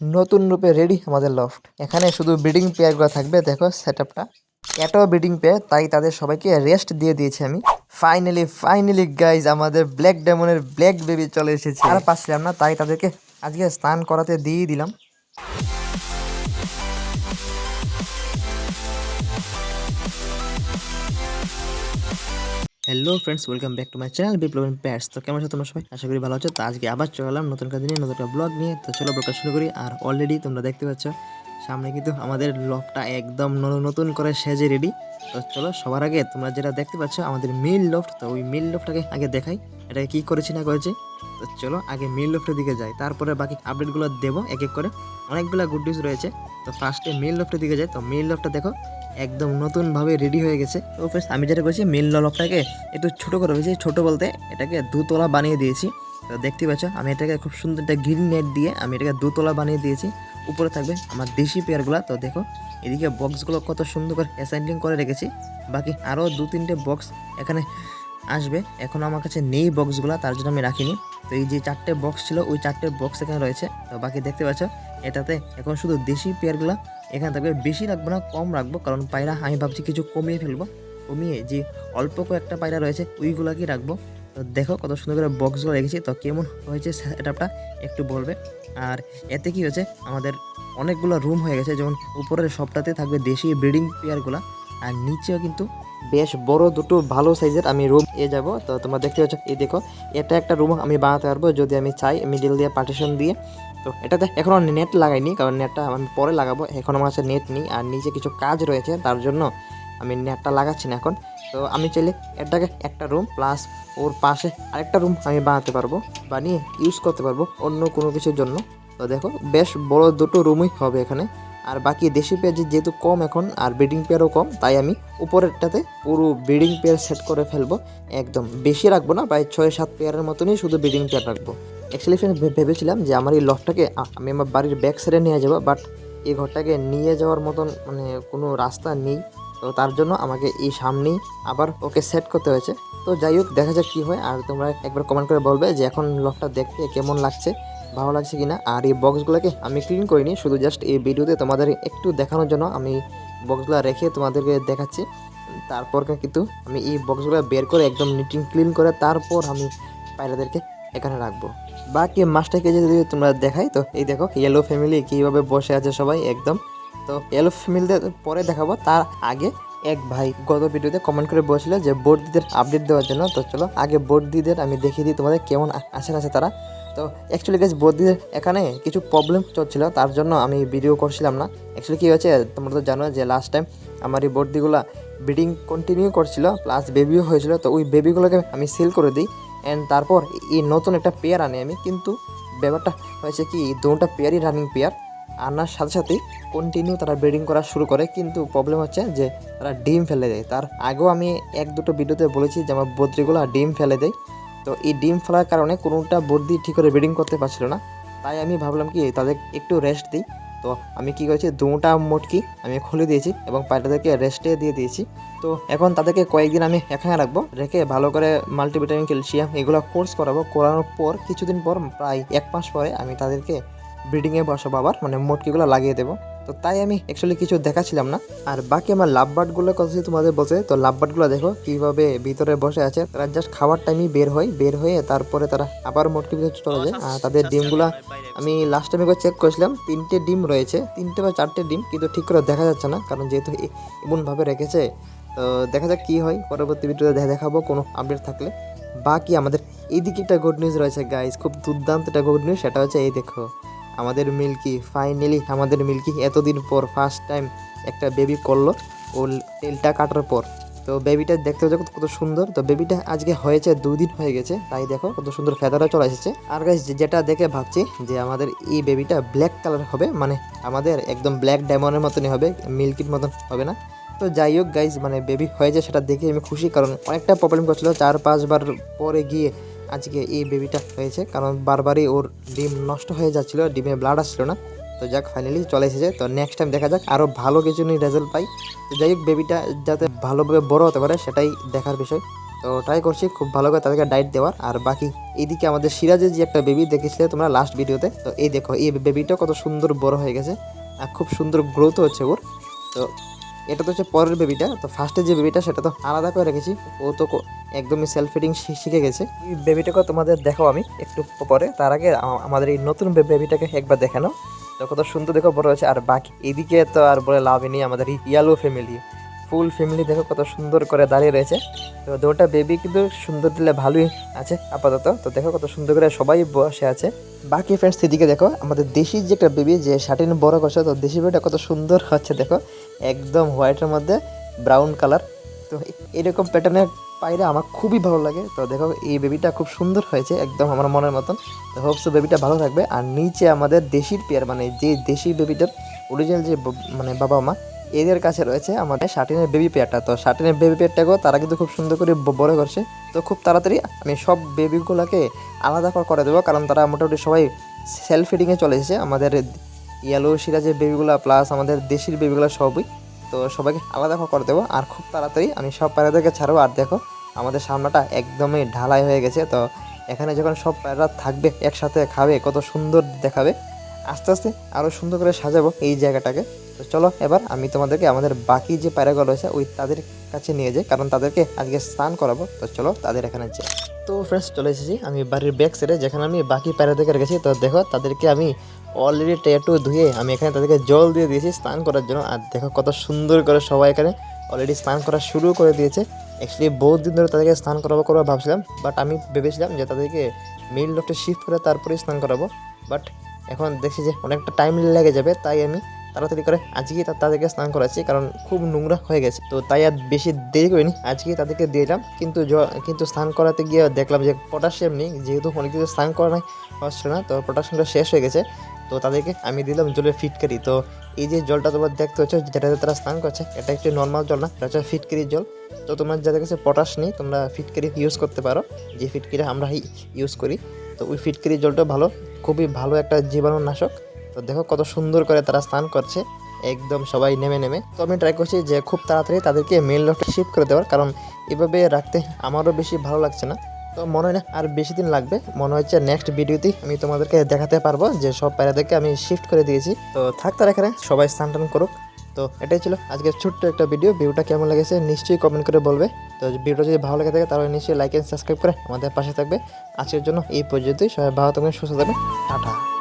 নতুন রূপে রেডি আমাদের লফট এখানে শুধু ব্রিডিং পেয়ারগুলো থাকবে, দেখো সেট আপটা এটাও ব্রিডিং পেয়ার তাই তাদের সবাইকে রেস্ট দিয়ে দিয়েছি আমি। ফাইনালি ফাইনালি গাইজ আমাদের ব্ল্যাক ডেমনের ব্ল্যাক বেবি চলে এসেছে। আর পাচ্ছিলাম না, তাই তাদেরকে আজকে স্নান করাতে দিয়ে দিলাম। Hello friends welcome back to my channel বিপ্লবন pets তো কেমন আছো তোমরা সবাই? আশা করি ভালো আছো। তো আজকে আবার চলে এলাম নতুন কাজ নিয়ে নতুন ব্লগ নিয়ে। তো চলো ব্লগটা শুরু করি। আর অলরেডি তোমরা দেখতে পাচ্ছ, সামনে কিন্তু আমাদের লফটা একদম নতুন করে সেজে রেডি তো চলো, সবার আগে তোমরা যেটা দেখতে পাচ্ছ, আমাদের মিল লফট তো ওই মিল লফটাকে আগে দেখাই, এটাকে কী করেছি না করেছি। তো চলো, আগে মিল লফটের দিকে যাই। তারপরে বাকি আপডেটগুলো দেবো, এক এক করে। অনেকগুলো গুড নিউজ রয়েছে। তো ফার্স্টে মিল লফটের দিকে যাই। তো মিল লফটা দেখো একদম নতুনভাবে রেডি হয়ে গেছে। তো ফ্রেন্ডস আমি যেটা করেছি মিল লফটাকে একটু ছোট করে ফেলেছি ছোট বলতে এটাকে দুতলা বানিয়ে দিয়েছি। তো দেখতে পাচ্ছ, আমি এটাকে খুব সুন্দর একটা গ্রিন নেট দিয়ে আমি এটাকে দুতলা বানিয়ে দিয়েছি। উপরে থাকবে আমার দেশি পেয়ারগুলো তো দেখো, এদিকে বক্সগুলো কত সুন্দর করে অ্যাসাইন্ডিং করে রেখেছি। বাকি আরও দু তিনটে বক্স এখানে আসবে। এখন আমার কাছে নেই বক্সগুলো তার জন্য আমি রাখিনি। তো এই যে চারটে বক্স ছিল, ওই চারটে বক্স এখানে রয়েছে। তো বাকি দেখতে পাচ্ছ, এটাতে এখন শুধু দেশি পেয়ারগুলো এখানে থাকবে, বেশি রাখব না, কম রাখব, কারণ পায়রা, আমি ভাবছি কিছু কমিয়ে ফেলব। কমিয়ে যে অল্প কয়েকটা পায়রা রয়েছে ওইগুলোকে রাখব। তো দেখো কত সুন্দর করে বক্সগুলো রেখেছি। তো কেমন হয়েছে সেটআপটা একটু বলবে। আর এতে কি হয়েছে, আমাদের অনেকগুলো রুম হয়ে গেছে, যেমন উপরের সবটাতে থাকবে দেশি ব্রিডিং পেয়ারগুলো আর নিচেও কিন্তু বেশ বড় দুটো ভালো সাইজের আমি রুম এ যাব। তো তোমরা দেখতে পাচ্ছ, এই দেখো, এটা একটা রুম আমি বানাতে পারব, যদি আমি চাই মিডিল দিয়ে পার্টিশন দিয়ে। তো এটাতে এখনও নেট লাগাইনি, কারণ নেটটা আমি পরে লাগাবো। এখন আমার কাছে নেট নেই, আর নিচে কিছু কাজ রয়েছে, তার জন্য আমি নেটটা লাগাচ্ছি না এখন। তো আমি চাইলে এটাকে একটা রুম প্লাস ওর পাশে আরেকটা রুম আমি বানাতে পারব, বানিয়ে ইউজ করতে পারব অন্য কোনো কিছুর জন্য। তো দেখো, বেশ বড় দুটো রুমই হবে এখানে। আর বাকি দেশি পেয়ার যেহেতু কম এখন, আর ব্রিডিং পেয়ারও কম, তাই আমি উপরেরটাতে পুরো ব্রিডিং পেয়ার সেট করে ফেলব। একদম বেশি রাখব না, প্রায় ছয় সাত পেয়ারের মতনই শুধু ব্রিডিং পেয়ার রাখব। অ্যাকচুয়ালি ফ্রেন্ড ভেবেছিলাম যে আমার এই লফটাকে আমি আমার বাড়ির ব্যাক সাইডে নিয়ে যাব বাট এই ঘরটাকে নিয়ে যাওয়ার মতন মানে কোনো রাস্তা নেই। তো তার জন্য আমাকে এই সামনেই আবার ওকে সেট করতে হয়েছে। তো যাই হোক, দেখা যাক কী হয়। আর তোমরা একবার কমেন্ট করে বলবে যে এখন লফটা দেখতে কেমন লাগছে, ভালো লাগছে কিনা। আর এই বক্সগুলোকে আমি ক্লিন করিনি শুধু জাস্ট এই ভিডিওতে তোমাদের একটু দেখানোর জন্য আমি বক্সগুলো রেখে তোমাদেরকে দেখাচ্ছি। তারপর কিন্তু আমি এই বক্সগুলো বের করে একদম নিটিং ক্লিন করে তারপর আমি পায়রাদেরকে এখানে রাখব। বাকি মাছটাকে যদি তোমরা দেখাই, তো এই দেখো ইয়েলো ফ্যামিলি কীভাবে বসে আছে সবাই একদম। তো ইয়েলো ফ্যামিলিদের পরে দেখাবো। তার আগে এক ভাই গত ভিডিওতে কমেন্ট করে বলছিল যে বোর্ড দিদের আপডেট দেওয়ার জন্য। তো চলো, আগে বোর্ড দিদের আমি দেখিয়ে দিই তোমাদের কেমন আ- আছেন আছে তারা। তো অ্যাকচুয়ালি গাছ বৌদিদের এখানে কিছু প্রবলেম চলছিল, তার জন্য আমি ভিডিও করছিলাম না। অ্যাকচুয়ালি কী হয়েছে, তোমরা তো জানো যে লাস্ট টাইম আমার এই বর্দিগুলো ব্রিডিং কন্টিনিউ করছিল প্লাস বেবিও হয়েছিল। তো ওই বেবিগুলোকে আমি সেল করে দিই। অ্যান্ড তারপর এই নতুন একটা পেয়ার আনি আমি। কিন্তু ব্যাপারটা হয়েছে কি দুটা পেয়ারই রানিং পেয়ার আনার সাথে সাথেই কন্টিনিউ তারা ব্রিডিং করা শুরু করে। কিন্তু প্রবলেম হচ্ছে যে তারা ডিম ফেলে দেয়। তার আগেও আমি এক দুটো ভিডিওতে বলেছি যে আমার বদ্রিগুলো ডিম ফেলে দেয়। তো এই ডিম ফেলার কারণে কোনোটা বর্দি ঠিক করে ব্রিডিং করতে পারছিল না। তাই আমি ভাবলাম কি, তাদের একটু রেস্ট দিই। তো আমি কি করেছি? দুটা মোটকি আমি খুলে দিয়েছি এবং পায়রাদেরকে রেস্টে দিয়ে দিয়েছি। তো এখন তাদেরকে কয়েকদিন আমি এখানে রাখব, রেখে ভালো করে মাল্টিভিটামিন ক্যালসিয়াম এগুলো কোর্স করাবো। করানোর পর, কিছুদিন পর, প্রায় এক মাস পরে আমি তাদেরকে ব্রিডিংয়ে বসাবো আবার মানে মোটকিগুলো লাগিয়ে দেবো। তো তাই আমি অ্যাকচুয়ালি কিছু দেখাচ্ছিলাম না। আর বাকি আমার লাভ বার্ডগুলোর কথা তোমাদের বলছে তো লাভ বার্ডগুলো দেখো, কীভাবে ভিতরে বসে আছে। তারা জাস্ট খাওয়ার টাইমই বের হয়, বের হয়ে তারপরে তারা আবার মোটকি ভিতরে চলে যায়। আর তাদের ডিমগুলা আমি লাস্ট টাইমে চেক করেছিলাম, তিনটে ডিম রয়েছে, তিনটে বা চারটে ডিম, কিন্তু ঠিক করে দেখা যাচ্ছে না, কারণ যেহেতু এমনভাবে রেখেছে, তো দেখা যাক কী হয়, পরবর্তী ভিডিওতে দেখা দেখাবো কোনো আপডেট থাকলে। বাকি আমাদের এইদিকে একটা গুড নিউজ রয়েছে গাইজ খুব দুর্দান্ত একটা গুড নিউজ সেটা হচ্ছে এই দেখো। আমাদের মিল্কি ফাইনালি আমাদের মিল্কি এতদিন পর ফার্স্ট টাইম একটা বেবি করল, ও তেলটা কাটার পর। তো বেবিটা দেখতে হচ্ছে কত সুন্দর। তো বেবিটা আজকে হয়েছে দুদিন হয়ে গেছে। তাই দেখো কত সুন্দর ফেদারও চলে এসেছে। আর গাইজ যেটা দেখে ভাবছি যে আমাদের এই বেবিটা ব্ল্যাক কালার হবে মানে আমাদের একদম ব্ল্যাক ডায়মন্ডের মতনই হবে, মিল্কির মতন হবে না। তো যাই হোক গাইজ মানে বেবি হয়েছে সেটা দেখে আমি খুশি, কারণ অনেকটা প্রবলেম করছিল। চার পাঁচবার পরে গিয়ে আজকে এই বেবিটা হয়েছে। কারণ বারবারই ওর ডিম নষ্ট হয়ে যাচ্ছিল, ডিমে ব্লাড আসছিল না। তো যাক ফাইনালি চলে এসেছে। তো নেক্সট টাইম দেখা যাক আরও ভালো কিছু নিয়ে রেজাল্ট পাই। তো যাই হোক বেবিটা যাতে ভালোভাবে বড় হতে পারে, সেটাই দেখার বিষয়। তো ট্রাই করছি, খুব ভালো করে তাদেরকে ডাইট দেওয়ার। আর বাকি, এইদিকে আমাদের সিরাজের যে একটা বেবি দেখেছিলে তোমরা লাস্ট ভিডিওতে তো এই দেখো, এই বেবিটা কত সুন্দর বড় হয়ে গেছে। আর খুব সুন্দর গ্রোথ হচ্ছে ওর। তো এটা তো হচ্ছে পরের বেবিটা তো ফার্স্টে যে বেবিটা সেটা তো আলাদা করে রেখেছি। ও তো একদমই সেলফ ফিডিং শিখে গেছে। এই বেবিটাকে তোমাদের দেখাও আমি একটু পরে। তার আগে আমাদের এই নতুন বেবিটাকে একবার দেখানো। তো কত সুন্দর দেখো বড় হয়েছে। আর বাকি এদিকে তো আর বলে লাভই নেই আমাদের ইয়ালো ফ্যামিলি ফুল ফ্যামিলি দেখো কত সুন্দর করে দাঁড়িয়ে রয়েছে। তো দুটা বেবি কিন্তু সুন্দর দিলে ভালোই আছে আপাতত। তো দেখো কত সুন্দর করে সবাই বসে আছে। বাকি ফ্রেন্ডস সেদিকে দেখো, আমাদের দেশি যে একটা বেবি যে শার্টিন বড় করছে, তো দেশি বেবিটা কত সুন্দর হচ্ছে দেখো। একদম হোয়াইটের মধ্যে ব্রাউন কালার তো এরকম প্যাটার্নের পাইরে আমার খুবই ভালো লাগে। তো দেখো এই বেবিটা খুব সুন্দর হয়েছে, একদম আমার মনের মতন। তো হোপসো বেবিটা ভালো থাকবে। আর নিচে আমাদের দেশির পেয়ার মানে যে দেশি বেবিটার অরিজিনাল যে মানে বাবা মা এদের কাছে রয়েছে আমাদের শার্টিনের বেবি পেয়ারটা তো শার্টিনের বেবি পেয়ারটাকেও তারা কিন্তু খুব সুন্দর করে বড় করছে। তো খুব তাড়াতাড়ি আমি সব বেবিগুলোকে আলাদা করে করে দেবো, কারণ তারা মোটামুটি সবাই সেলফ ফিডিংয়ে চলে এসেছে। আমাদের ইয়েলো সিরাজের বেবিগুলো প্লাস আমাদের দেশির বেবিগুলো সবই। তো সবাইকে আলাদা করে দেবো। আর খুব তাড়াতাড়ি আমি সব পায়রাদেরকে ছাড়বো। আর দেখো, আমাদের সামনাটা একদমই ঢালাই হয়ে গেছে। তো এখানে যখন সব পায়রা থাকবে, একসাথে খাবে, কত সুন্দর দেখাবে। আস্তে আস্তে আরও সুন্দর করে সাজাবো এই জায়গাটাকে। তো চলো এবার আমি তোমাদেরকে আমাদের বাকি যে পায়রাগুলো রয়েছে, ওই তাদের কাছে নিয়ে যাই, কারণ তাদেরকে আজকে স্নান করাবো। তো চলো তাদের এখানে যাই। তো ফ্রেন্ডস চলে এসেছি আমি বাড়ির ব্যাক সাইডে যেখানে আমি বাকি পায়রাদেরকে রেখেছি। তো দেখো তাদেরকে আমি অলরেডি ট্যাটু ধুয়ে আমি এখানে তাদেরকে জল দিয়ে দিয়েছি স্নান করার জন্য। আর দেখো কত সুন্দর করে সবাই এখানে অলরেডি স্নান করা শুরু করে দিয়েছে। অ্যাকচুয়ালি বহুত দিন ধরে তাদেরকে স্নান করাবো করব ভাবছিলাম বাট আমি ভেবেছিলাম যে তাদেরকে মেল লফটে শিফট করে তারপরে স্নান করাবো। বাট এখন দেখছি যে অনেকটা টাইম লেগে যাবে, তাই আমি তাড়াতাড়ি করে আজকেই তাদেরকে স্নান করাচ্ছি, কারণ খুব নোংরা হয়ে গেছে। তো তাই আর বেশি দেরি করিনি, আজকেই তাদেরকে দিলাম কিন্তু কিন্তু স্নান করাতে গিয়ে দেখলাম যে পটাশিয়াম নেই, যেহেতু অনেক কিছু স্নান করা নাই হচ্ছিল না, তো পটাশিয়ামটা শেষ হয়ে গেছে। তো তাদেরকে আমি দিলাম জলের ফিটকারি। তো এই যে জলটা তোমরা দেখতে হচ্ছে যেটাতে তারা স্নান করছে, এটা একটু নর্মাল জল না, এটা হচ্ছে ফিটকারির জল। তো তোমার যাদের কাছে পটাশ নেই, তোমরা ফিটকারি ইউজ করতে পারো। যে ফিটকারি আমরা ইউজ করি। তো ওই ফিটকারি জলটা ভালো, খুবই ভালো একটা জীবাণুনাশক। তো দেখো কত সুন্দর করে তারা স্নান করছে, একদম সবাই নেমে নেমে। তো আমি ট্রাই করছি যে খুব তাড়াতাড়ি তাদেরকে মেল লফটে শিফট করে দেওয়ার, কারণ এভাবে রাখতে আমারও বেশি ভালো লাগছে না। তো মনে হয় না আর বেশি দিন লাগবে, মনে হচ্ছে নেক্সট ভিডিওতেই আমি তোমাদেরকে দেখাতে পারব যে সব পায়রাদেরকে আমি শিফট করে দিয়েছি। তো থাক তার এখানে, সবাই স্নান টান করুক। তো এটাই ছিল আজকে ছোট্ট একটা ভিডিও ভিডিওটা কেমন লেগেছে নিশ্চয়ই কমেন্ট করে বলবে। তো ভিডিওটা যদি ভালো লেগে থাকে, তাহলে নিশ্চয়ই লাইক অ্যান্ড সাবস্ক্রাইব করে আমাদের পাশে থাকবে। আজকের জন্য এই পর্যন্তই। সবাই ভালো থাকবেন, সুস্থ থাকবেন। টাটা।